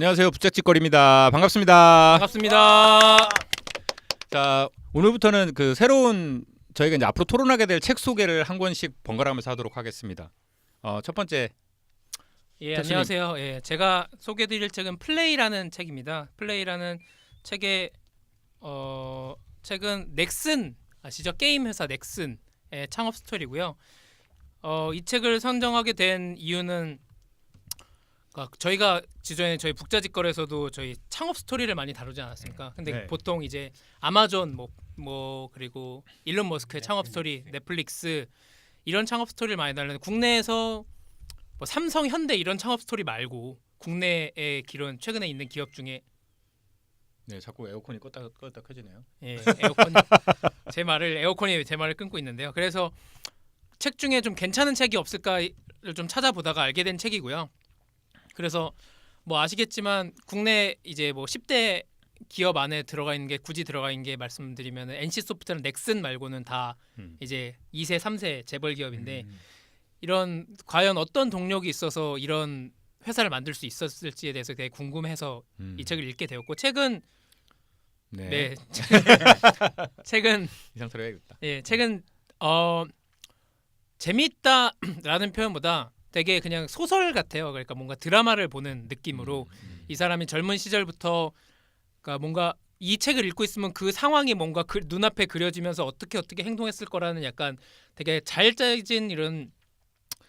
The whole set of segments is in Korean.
안녕하세요 부잣집거리입니다 반갑습니다 반갑습니다. 자 오늘부터는 그 새로운 저희가 이제 앞으로 토론하게 될 책 소개를 한 권씩 번갈아 가면서 하도록 하겠습니다 어, 첫 번째 예, 교수님. 안녕하세요. 예, 제가 소개드릴 책은 플레이라는 책입니다. 플레이라는 책의 어, 책은 넥슨 아시죠? 게임 회사 넥슨의 창업 스토리고요. 어, 이 책을 선정하게 된 이유는 그러니까 저희가 지전에 저희 북자직거래에서도 저희 창업 스토리를 많이 다루지 않았습니까? 근데 네. 보통 이제 아마존 뭐, 뭐 그리고 일론 머스크의 창업 스토리, 넷플릭스 이런 창업 스토리를 많이 다루는데 국내에서 뭐 삼성, 현대 이런 창업 스토리 말고 국내에 기론 최근에 있는 기업 중에 네 자꾸 에어컨이 껐다 껐다 켜지네요 예, 에어컨 제 말을 에어컨이 제 말을 끊고 있는데요. 그래서 책 중에 좀 괜찮은 책이 없을까를 좀 찾아보다가 알게 된 책이고요. 그래서 뭐 아시겠지만 국내 이제 뭐 10대 기업 안에 들어가 있는 게 굳이 들어가 있는 게 말씀드리면 NC 소프트랑 넥슨 말고는 다 음. 이제 2세, 3세 재벌 기업인데 음. 이런 과연 어떤 동력이 있어서 이런 회사를 만들 수 있었을지에 대해서 되게 궁금해서 음. 이 책을 읽게 되었고 책은 네, 네 책은 이 상태로 해야겠다 예 책은 어 재밌다라는 표현보다 되게 그냥 소설 같아요. 그러니까 뭔가 드라마를 보는 느낌으로 음. 이 사람이 젊은 시절부터 그러니까 뭔가 이 책을 읽고 있으면 그 상황이 뭔가 그 눈앞에 그려지면서 어떻게 어떻게 행동했을 거라는 약간 되게 잘 짜진 이런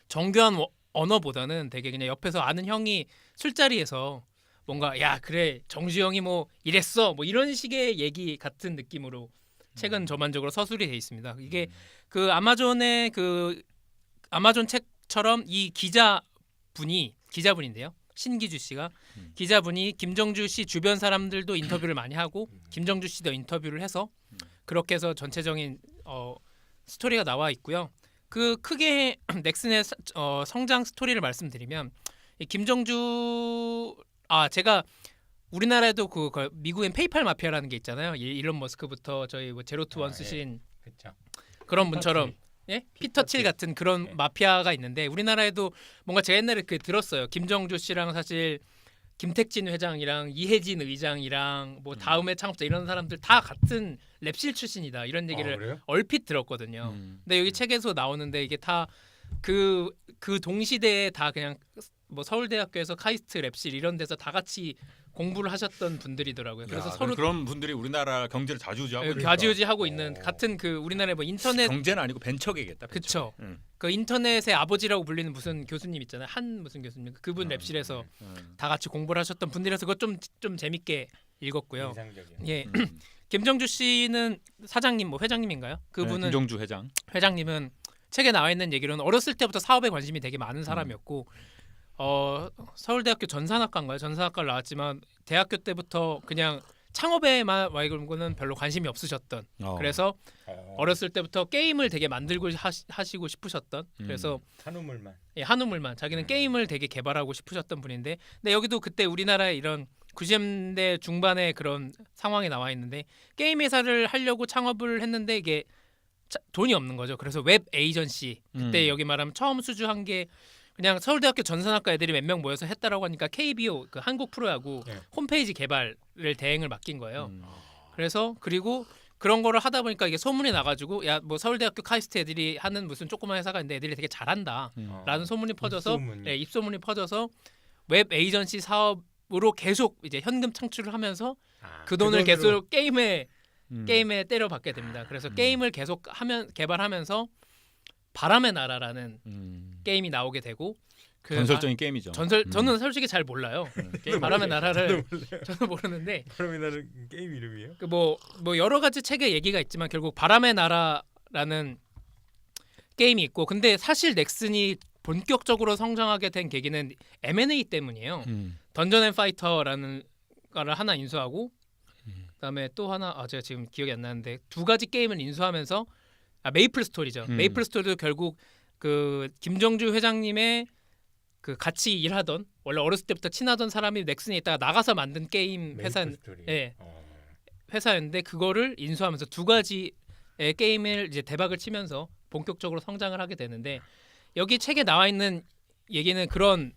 정교한 워- 언어보다는 되게 그냥 옆에서 아는 형이 술자리에서 뭔가 야 그래 정주영이 뭐 이랬어 뭐 이런 식의 얘기 같은 느낌으로 책은 전반적으로 서술이 돼 있습니다. 이게 그 아마존의 그 아마존 책 처럼 이 기자분이 기자분인데요. 신기주 씨가 음. 기자분이 김정주 씨 주변 사람들도 인터뷰를 많이 하고 음. 김정주 씨도 인터뷰를 해서 그렇게 해서 전체적인 어, 스토리가 나와 있고요. 그 크게 넥슨의 사- 어, 성장 스토리를 말씀드리면 이 김정주 아 제가 우리나라에도 그, 그 미국엔 페이팔 마피아라는 게 있잖아요. 이- 일론 머스크부터 저희 뭐 제로 투원 아, 예. 쓰신. 그런 분처럼 예? 피터 칠 칠. 같은 그런 네. 마피아가 있는데 우리나라에도 뭔가 제가 옛날에 그 들었어요. 김정주 씨랑 사실 김택진 회장이랑 이혜진 의장이랑 뭐 음. 다음에 창업자 이런 사람들 다 같은 랩실 출신이다 이런 얘기를 아? 얼핏 들었거든요. 음. 근데 여기 책에서 나오는데 이게 다 그 그 동시대에 다 그냥 뭐 서울대학교에서 카이스트 랩실 이런 데서 다 같이 공부를 하셨던 분들이더라고요. 그래서 야, 서로 그런 분들이 우리나라 경제를 좌지우지하고 예, 있- 좌지우지 하고 있는 어. 같은 그 우리나라의 뭐 인터넷 경제는 아니고 벤처계겠다 벤처. 그쵸. 음. 그 인터넷의 아버지라고 불리는 무슨 교수님 있잖아요. 한 무슨 교수님. 그분 음, 랩실에서 음. 다 같이 공부를 하셨던 분들이라서 그거 좀좀 재밌게 읽었고요. 인상적이야. 예. 음. 김정주 씨는 사장님 뭐 회장님인가요? 네, 그분은 김종주 회장 회장님은 책에 나와 있는 얘기로는 어렸을 때부터 사업에 관심이 되게 많은 사람이었고 어 서울대학교 전산학과인가요? 전산학과를 나왔지만 대학교 때부터 그냥 창업에만 와이고는 별로 관심이 없으셨던 어. 그래서 어, 어렸을 때부터 게임을 되게 만들고 하시, 하시고 싶으셨던 음. 그래서 한우물만. 예, 한우물만 자기는 게임을 되게 개발하고 싶으셨던 분인데 근데 여기도 그때 우리나라의 이런 90년대 중반의 그런 상황이 나와 있는데 게임 회사를 하려고 창업을 했는데 이게 자- 돈이 없는 거죠. 그래서 웹 에이전시 그때 음. 여기 말하면 처음 수주한 게 그냥 서울대학교 전산학과 애들이 몇 명 모여서 했다라고 하니까 KBO 그 한국 프로야구 네. 홈페이지 개발을 대행을 맡긴 거예요. 음. 그래서 그리고 그런 거를 하다 보니까 이게 소문이 나가지고 야 뭐 서울대학교 카이스트 애들이 하는 무슨 조그만 회사가 있는데 애들이 되게 잘한다. 음. 어. 라는 소문이 퍼져서 입소문이. 네, 입소문이 퍼져서 웹 에이전시 사업으로 계속 이제 현금 창출을 하면서 아, 그 돈을 돈으로- 계속 게임에 음. 게임에 때려 받게 됩니다. 그래서 음. 게임을 계속 하면 개발하면서 바람의 나라라는 음. 게임이 나오게 되고 그 전설적인 게임이죠. 아, 전설 음. 저는 솔직히 잘 몰라요. 음. 게임 바람의 나라를. 저는 모르는데 그러면 나는 게임 이름이에요? 그뭐뭐 여러 가지 책에 얘기가 있지만 결국 바람의 나라라는 게임이 있고 근데 사실 넥슨이 본격적으로 성장하게 된 계기는 M&A 때문이에요. 음. 던전 앤 파이터라는 거를 하나 인수하고 음. 그다음에 또 하나 아 제가 지금 기억이 안 나는데 두 가지 게임을 인수하면서 아 메이플 스토리죠. 음. 메이플 스토리도 결국 그 김정주 회장님의 그 같이 일하던 원래 어렸을 때부터 친하던 사람이 넥슨에 있다가 나가서 만든 게임 회사. 예. 어. 회사였는데 그거를 인수하면서 두 가지의 게임을 이제 대박을 치면서 본격적으로 성장을 하게 되는데 여기 책에 나와 있는 얘기는 그런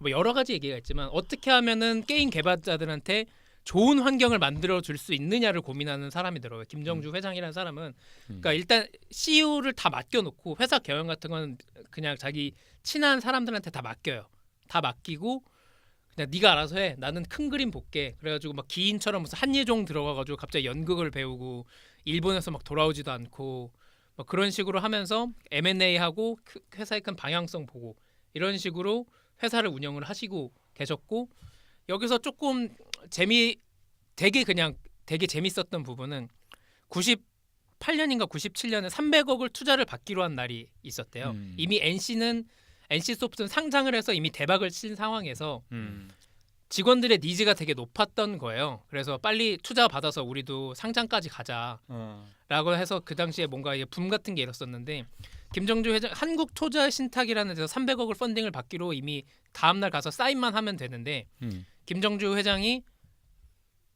뭐 여러 가지 얘기가 있지만 어떻게 하면은 게임 개발자들한테 좋은 환경을 만들어 줄 수 있느냐를 고민하는 사람이더라고요. 김정주 회장이라는 사람은 그러니까 일단 CEO를 다 맡겨 놓고 회사 경영 같은 건 그냥 자기 친한 사람들한테 다 맡겨요. 다 맡기고 그냥 네가 알아서 해. 나는 큰 그림 볼게. 그래가지고 막 기인처럼 무슨 한예종 들어가가지고 갑자기 연극을 배우고 일본에서 막 돌아오지도 않고 막 그런 식으로 하면서 M&A 하고 크- 회사의 큰 방향성 보고 이런 식으로 회사를 운영을 하시고 계셨고 여기서 조금 재미 되게 그냥 되게 재밌었던 부분은 98년인가 97년에 300억을 투자를 받기로 한 날이 있었대요. 음. 이미 NC는 NC 소프트는 상장을 해서 이미 대박을 친 상황에서 음. 직원들의 니즈가 되게 높았던 거예요. 그래서 빨리 투자 받아서 우리도 상장까지 가자라고 어. 해서 그 당시에 뭔가 이게 붐 같은 게 일었었는데 김정주 회장 한국 투자 신탁이라는 데서 300억을 펀딩을 받기로 이미 다음 날 가서 사인만 하면 되는데 음. 김정주 회장이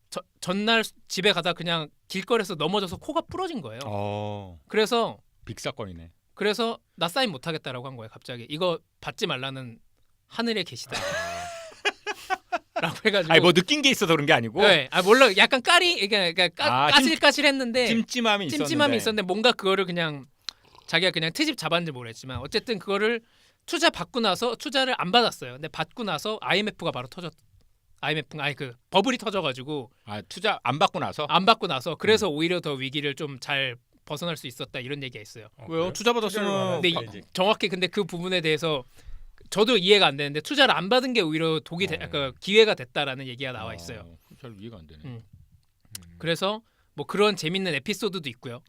저, 전날 집에 가다 그냥 길거리에서 넘어져서 코가 부러진 거예요. 어. 그래서 빅 사건이네. 그래서 나 사인 못 하겠다라고 한 거예요. 갑자기 이거 받지 말라는 하늘에 계시다. 라고 해가지고 아니 뭐 느낀 게 있어서 그런 게 아니고 네, 아 몰라 약간 까리 그러니까 까, 아, 까실까실했는데 찜찜함이 있었는데. 찜찜함이 있었는데 뭔가 그거를 그냥 자기가 그냥 트집 잡았는지 모르겠지만 어쨌든 그거를 투자 받고 나서 투자를 안 받았어요. 근데 받고 나서 IMF가 바로 터졌. IMF 아니 그 버블이 터져가지고 아 투자 안 받고 나서 안 받고 나서 그래서 음. 오히려 더 위기를 좀 잘 벗어날 수 있었다 이런 얘기가 있어요. 어, 왜요? 투자 받았으면 근데 이-. 정확히 근데 그 부분에 대해서 저도 이해가 안 되는데 투자를 안 받은 게 오히려 독이 되, 어. 그 기회가 됐다라는 얘기가 나와 있어요. 어, 잘 이해가 안 되네. 음. 음. 그래서 뭐 그런 재밌는 에피소드도 있고요.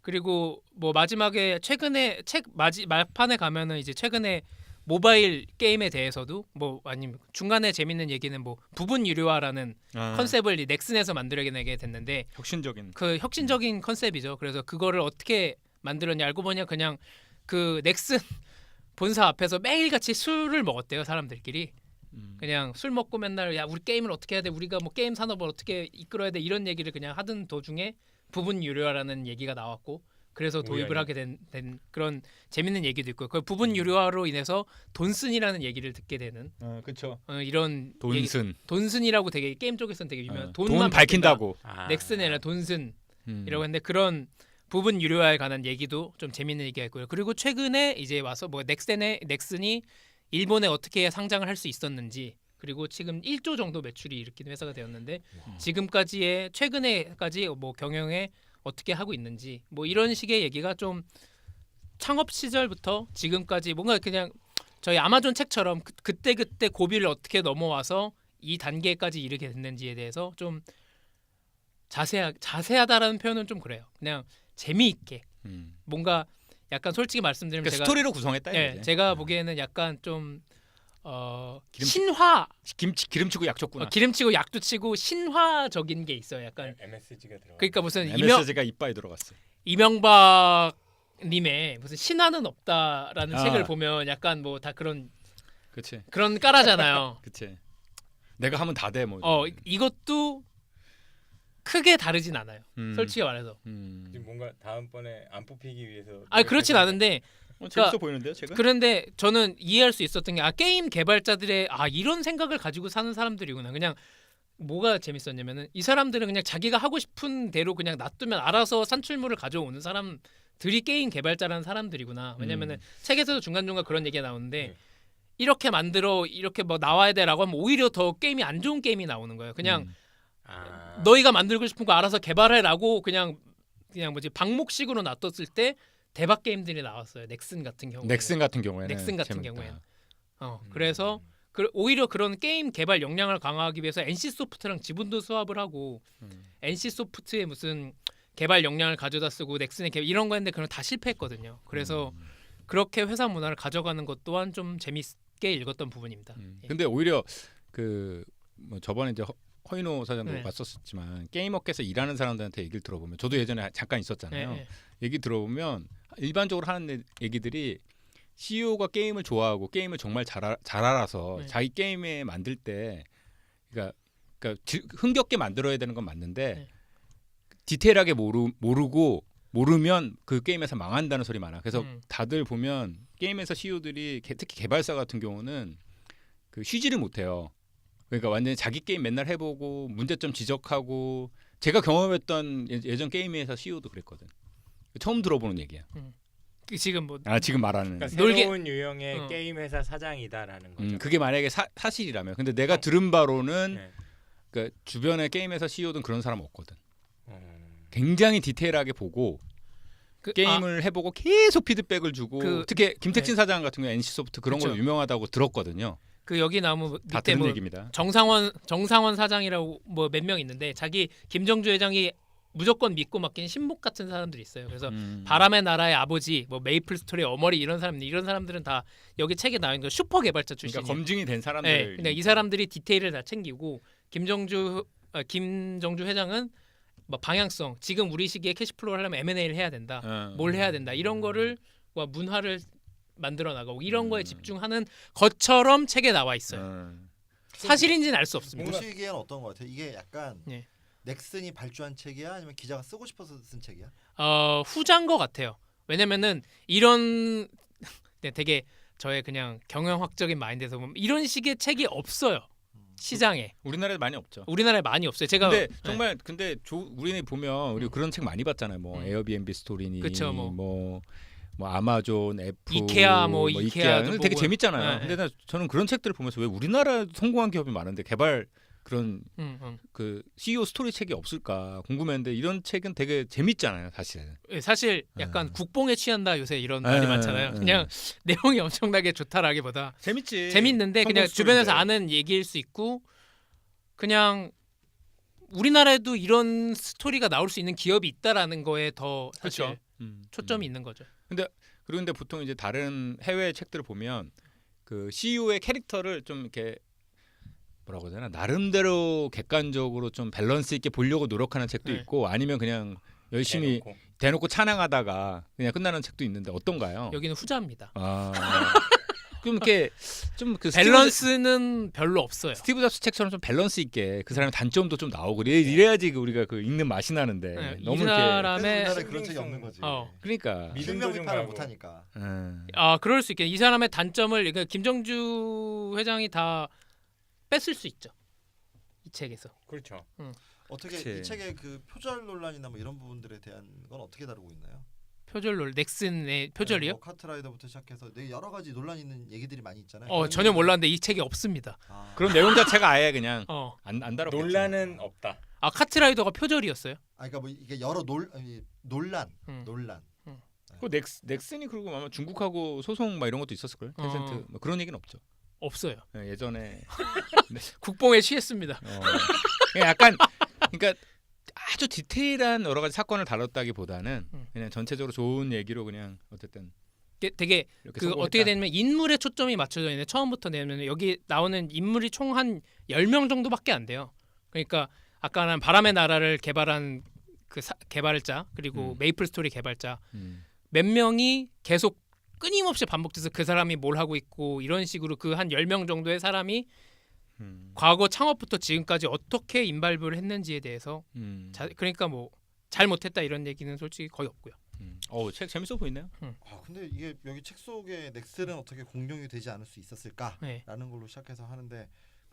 그리고 뭐 마지막에 최근에 책 마지 말판에 가면은 이제 최근에 모바일 게임에 대해서도 뭐 아니면 중간에 재밌는 얘기는 뭐 부분 유료화라는 아, 컨셉을 이 넥슨에서 만들어내게 됐는데 혁신적인. 그 혁신적인 컨셉이죠. 그래서 그거를 어떻게 만들었냐 알고 보니 그냥 그 넥슨 본사 앞에서 매일같이 술을 먹었대요 사람들끼리 음. 그냥 술 먹고 맨날 야 우리 게임을 어떻게 해야 돼 우리가 뭐 게임 산업을 어떻게 이끌어야 돼 이런 얘기를 그냥 하던 도중에 부분 유료화라는 얘기가 나왔고 그래서 도입을 하게 된, 된 그런 재밌는 얘기도 있고 그 부분 유료화로 인해서 돈슨이라는 얘기를 듣게 되는 어, 그렇죠. 어, 이런 얘기, 돈슨. 돈슨이라고 되게 게임 쪽에서는 되게 유명한 어, 돈만 돈 밝힌다고. 아. 넥슨이 아니라 돈슨 음. 이라고 했는데 그런 부분 유료화에 관한 얘기도 좀 재밌는 얘기가 있고요. 그리고 최근에 이제 와서 뭐 넥슨의 넥슨이 일본에 어떻게 상장을 할 수 있었는지 그리고 지금 1조 정도 매출이 일으킨 회사가 되었는데 지금까지의 최근에까지 뭐 경영에 어떻게 하고 있는지 뭐 이런 식의 얘기가 좀 창업 시절부터 지금까지 뭔가 그냥 저희 아마존 책처럼 그, 그때 그때 고비를 어떻게 넘어와서 이 단계까지 이르게 됐는지에 대해서 좀 자세하 자세하다라는 표현은 좀 그래요. 그냥 재미있게 음. 뭔가 약간 솔직히 말씀드리면 그러니까 제가 스토리로 구성했다 예, 이거지. 제가 음. 보기에는 약간 좀 어, 기름치- 신화 김치 기름치고 약쳤구나. 어, 기름치고 약도 치고 신화적인 게 있어요. 약간 MSG가 들어가. 그러니까 무슨 이명 MSG가 이빨에 들어갔어. 이명박 님의 무슨 신화는 없다라는 아. 책을 보면 약간 뭐 다 그런 그렇지. 그런 까라잖아요. 그렇지. 내가 하면 다 돼 뭐. 어 이- 이것도 크게 다르진 않아요. 음. 솔직히 말해서. 음. 지금 뭔가 다음번에 안 뽑히기 위해서. 아 그렇진 않은데 어, 재밌어 그러니까- 보이는데요, 제가? 그런데 저는 이해할 수 있었던 게 아 게임 개발자들의 아 이런 생각을 가지고 사는 사람들이구나. 그냥 뭐가 재밌었냐면은 이 사람들은 그냥 자기가 하고 싶은 대로 그냥 놔두면 알아서 산출물을 가져오는 사람들이 게임 개발자라는 사람들이구나. 왜냐면은 음. 책에서도 중간중간 그런 얘기가 나오는데 네. 이렇게 만들어 이렇게 뭐 나와야 돼라고 하면 오히려 더 게임이 안 좋은 게임이 나오는 거예요. 그냥 음. 아. 너희가 만들고 싶은 거 알아서 개발해라고 그냥 그냥 뭐지 방목식으로 놔뒀을 때 대박 게임들이 나왔어요. 넥슨 같은 경우. 넥슨 같은 경우에는 넥슨 같은 재밌다. 경우에는. 어, 음. 그래서 그, 오히려 그런 게임 개발 역량을 강화하기 위해서 NC 소프트랑 지분도 수합을 하고 음. NC 소프트의 무슨 개발 역량을 가져다 쓰고 넥슨의 개발 이런 거 했는데 그런 다 실패했거든요. 그래서 음. 그렇게 회사 문화를 가져가는 것 또한 좀 재밌게 읽었던 부분입니다. 음. 예. 근데 오히려 그 뭐 저번에 이제 허, 허인호 사장도 네. 왔었지만 게임 업계에서 일하는 사람들한테 얘기를 들어보면 저도 예전에 잠깐 예, 있었잖아요. 예. 얘기 들어보면 일반적으로 하는 애- 얘기들이 CEO가 게임을 좋아하고 게임을 정말 잘, 알- 잘 알아서 네. 자기 게임에 만들 때 그러니까, 그러니까 지- 흥겹게 만들어야 되는 건 맞는데 네. 디테일하게 모르, 모르고 모르면 그 게임에서 망한다는 소리 많아. 그래서 음. 다들 보면 게임에서 CEO들이 특히 개발사 같은 경우는 그 쉬지를 못해요. 그러니까 완전히 자기 게임 맨날 해보고 문제점 지적하고 제가 경험했던 예- 예전 게임회사 CEO도 그랬거든. 처음 들어보는 얘기야. 그 지금 뭐 아 지금 말하는. 그러니까 놀게- 새로운 유형의 어. 게임 회사 사장이다라는 거죠. 음, 그게 만약에 사, 사실이라면. 근데 내가 들은 바로는 네. 그 주변에 게임 회사 CEO든 그런 사람 없거든. 음. 굉장히 디테일하게 보고 그, 아, 게임을 해보고 계속 피드백을 주고 그- 특히 김택진 사장 같은 경우 NC 소프트 그런 걸로 그쵸. 유명하다고 들었거든요. 그 여기 나무 다 밑에 뭐 얘기입니다. 정상원 정상원 사장이라고 뭐 몇 명 있는데 자기 김정주 회장이 무조건 믿고 맡긴 신복 같은 사람들이 있어요. 그래서 음. 바람의 나라의 아버지, 뭐 메이플 스토리 어머니 이런 사람들 이런 사람들은 다 여기 책에 나와 있는 거 슈퍼 개발자 출신이에요. 그러니까 검증이 된 사람들. 네, 근데 이 사람들이 디테일을 다 챙기고 김정주 아, 김정주 회장은 뭐 방향성, 지금 우리 시기에 캐시플로우를 하려면 M&A를 해야 된다. 어. 뭘 해야 된다. 이런 거를 와 문화를 만들어 나가고 이런 거에 음. 집중하는 것처럼 책에 나와 있어요. 어. 사실인지는 알 수 없습니다. 보시기에는 어떤 것 같아요? 이게 약간 예. 넥슨이 발주한 책이야, 아니면 기자가 쓰고 싶어서 쓴 책이야? 어, 후자인 것 같아요. 왜냐면은 이런 네, 되게 저의 그냥 경영학적인 마인드에서 보면 이런 식의 책이 없어요. 시장에 우리나라에 많이 없죠. 우리나라에 많이 없어요. 제가 근데 네. 정말 근데 조, 우리는 보면 우리 음. 그런 책 많이 봤잖아요. 뭐 음. 에어비앤비 스토리니 그쵸, 뭐. 뭐. 뭐 아마존, 애플, 이케아, 뭐 이케아도 이케아 되게 보고. 재밌잖아요. 네, 근데 나 저는 그런 책들을 보면서 왜 우리나라 성공한 기업이 많은데 개발 그런 음, 음. 그 CEO 스토리 책이 없을까 궁금했는데 이런 책은 되게 재밌잖아요, 사실. 예, 사실 약간 음. 국뽕에 취한다 요새 이런 말이 음, 많잖아요. 음. 그냥 내용이 엄청나게 좋다라기보다 재밌지. 재밌는데 그냥 성공 주변에서 스토리인데. 아는 얘기일 수 있고 그냥 우리나라에도 이런 스토리가 나올 수 있는 기업이 있다라는 거에 더 사실 그렇죠. 음, 초점이 음. 있는 거죠. 그리고 근데 보통 이제 다른 해외 책들을 보면 그 CEO의 캐릭터를 좀 이렇게 뭐라고 해야 되나 나름대로 객관적으로 좀 밸런스 있게 보려고 노력하는 책도 네. 있고 아니면 그냥 열심히 대놓고. 대놓고 찬양하다가 그냥 끝나는 책도 있는데 어떤가요? 여기는 후자입니다. 아 그럼 이렇게 좀 그 밸런스는 별로 없어요. 스티브 잡스 책처럼 좀 밸런스 있게 그 사람의 단점도 좀 나오고 이래, 이래야지 그 우리가 그 읽는 맛이 나는데 네, 이 너무 이렇게 사람의 우리나라에 그런 책이 없는 거지. 어. 그러니까 믿음도 좀 비판을 가고. 못 하니까. 음. 아 그럴 수 있겠네. 이 사람의 단점을 그러니까 김정주 회장이 다 뺐을 수 있죠. 이 책에서. 그렇죠. 어떻게 그치. 이 책의 그 표절 논란이나 뭐 이런 부분들에 대한 건 어떻게 다루고 있나요? 표절로 넥슨의 표절이요? 뭐 카트라이더부터 시작해서 되게 여러 가지 논란 있는 얘기들이 많이 있잖아요. 어 전혀 몰랐는데 이 책이 없습니다. 아, 그런 내용 자체가 아예 그냥 어. 안, 안 다뤘겠죠. 논란은 없다. 아 카트라이더가 표절이었어요? 아 그러니까 뭐 이게 여러 논 아니, 논란, 음. 논란. 그 넥스, 넥슨이 그리고 아마 중국하고 소송 막 이런 것도 있었을 걸. 텐센트 어. 뭐 그런 얘기는 없죠. 없어요. 예, 예전에 국뽕에 취했습니다. 어, 그냥 약간 그러니까 아주 디테일한 여러 가지 사건을 다뤘다기보다는 음. 그냥 전체적으로 좋은 얘기로 그냥 어쨌든 되게, 되게 그. 어떻게 되냐면 인물에 초점이 맞춰져 있는데 처음부터 내면 여기 나오는 인물이 총 한 10명 정도밖에 안 돼요. 그러니까 아까는 바람의 나라를 개발한 그 사, 개발자 그리고 음. 메이플 스토리 개발자 음. 몇 명이 계속 끊임없이 반복돼서 그 사람이 뭘 하고 있고 이런 식으로 그 한 10명 정도의 사람이 음. 과거 창업부터 지금까지 어떻게 인발부를 했는지에 대해서 음. 자, 그러니까 뭐 잘못했다 이런 얘기는 솔직히 거의 없고요. 음. 어우, 책 재밌어 보이네요. 아 근데 이게 여기 책 속에 넥슨은 어떻게 공룡이 되지 않을 수 있었을까라는 네. 걸로 시작해서 하는데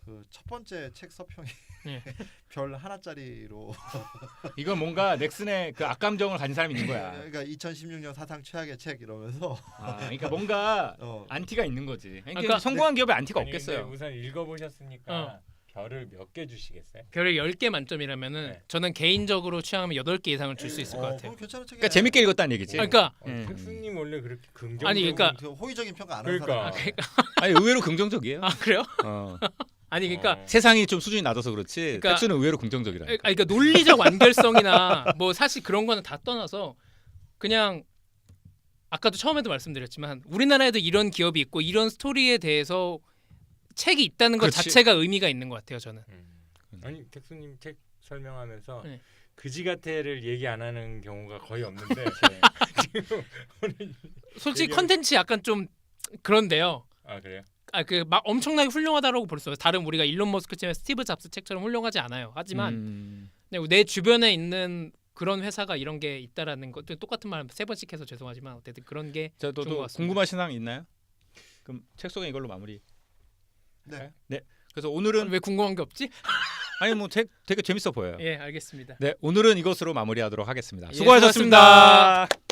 그 첫 번째 책 서평이 네. 별 하나짜리로 이건 뭔가 넥슨의 그 악감정을 가진 사람이 있는 거야. 그러니까 2016년 사상 최악의 책 이러면서 아, 그러니까 뭔가 어, 안티가 있는 거지. 그러니까, 그러니까 성공한 기업에 안티가 아니, 근데 없겠어요. 우선 읽어보셨으니까 어. 별을 몇 개 주시겠어요? 별을 10개 만점이라면은 네. 저는 개인적으로 취하면 8개 이상을 줄 수 있을 것 어, 같아요. 그럼 괜찮은. 그러니까 재밌게 읽었다는 얘기지. 아, 그러니까 어, 음. 텍스님 원래 그렇게 긍정. 아니, 그러니까- 그 호의적인 평가 안 하는 그러니까. 사람. 아니 의외로 긍정적이에요. 아 그래요? 어. 아니 그러니까 어. 세상이 좀 수준이 낮아서 그렇지. 그러니까- 텍스는 의외로 긍정적이라. 아니, 그러니까 논리적 완결성이나 뭐 사실 그런 거는 다 떠나서 그냥 아까도 처음에도 말씀드렸지만 우리나라에도 이런 기업이 있고 이런 스토리에 대해서 책이 있다는 것 그렇지. 자체가 의미가 있는 것 같아요 저는. 음. 아니 텍스님 책 설명하면서 네. 그지 같애를 얘기 안 하는 경우가 거의 없는데 지금 오늘 솔직히 컨텐츠 약간 좀 그런데요. 아 그래요? 아 그 막 엄청나게 훌륭하다라고 볼 수 없어요. 다른 우리가 일론 머스크처럼 스티브 잡스 책처럼 훌륭하지 않아요. 하지만 음. 그냥 내 주변에 있는 그런 회사가 이런 게 있다라는 것 똑같은 말 세 번씩 해서 죄송하지만 어쨌든 그런 게 자, 좋은 것 너도 같습니다. 궁금하신 사항 있나요? 그럼 책 속에 이걸로 마무리. 네. 그래서 오늘은 왜 궁금한 게 없지? 아니 뭐 되, 되게 재밌어 보여요. 예, 알겠습니다. 네, 오늘은 이것으로 마무리하도록 하겠습니다. 예, 수고하셨습니다. 수고하셨습니다.